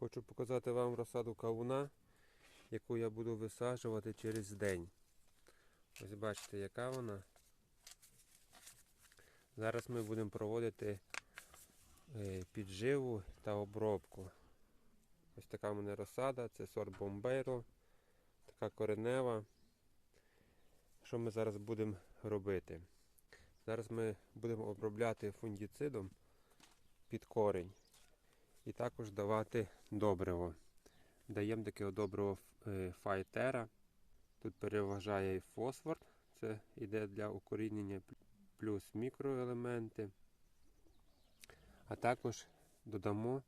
Хочу показати вам розсаду кавуна, яку я буду висаджувати через день. Ось бачите, яка вона. Зараз ми будемо проводити е, підживу та обробку. Ось така в мене розсада, це сорт Бомбейро, така коренева. Що ми зараз будемо робити? Зараз ми будемо обробляти фунгіцидом під корінь і також давати добриво. Даємо таке добриво е, файтера. Тут переважає і фосфор, це йде для укорінення, плюс мікроелементи. А також додамо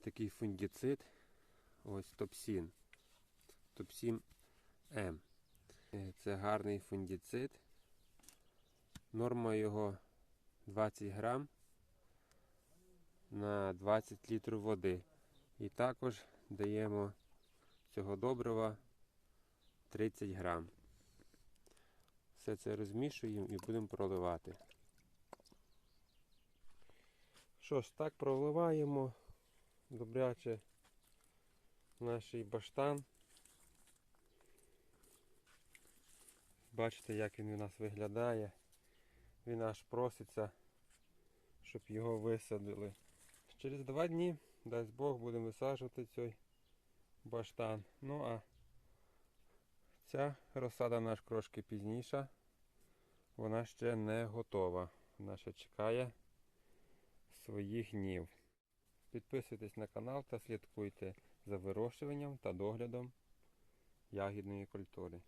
такий фунгіцид, ось топсін. Топсін М. Е, Це гарний фунгіцид. Норма його 20 грам на 20 літрів води. І також даємо цього добрива 30 грам. Все це розмішуємо і будемо проливати. Що ж, так проливаємо добряче наш баштан. Бачите, як він у нас виглядає. Він аж проситься, щоб його висадили. Через два дні, дасть Бог, будемо висаджувати цей баштан. Ну а ця розсада наш трошки пізніша. Вона ще не готова. Вона ще чекає своїх днів. Підписуйтесь на канал та слідкуйте за вирощуванням та доглядом ягідної культури.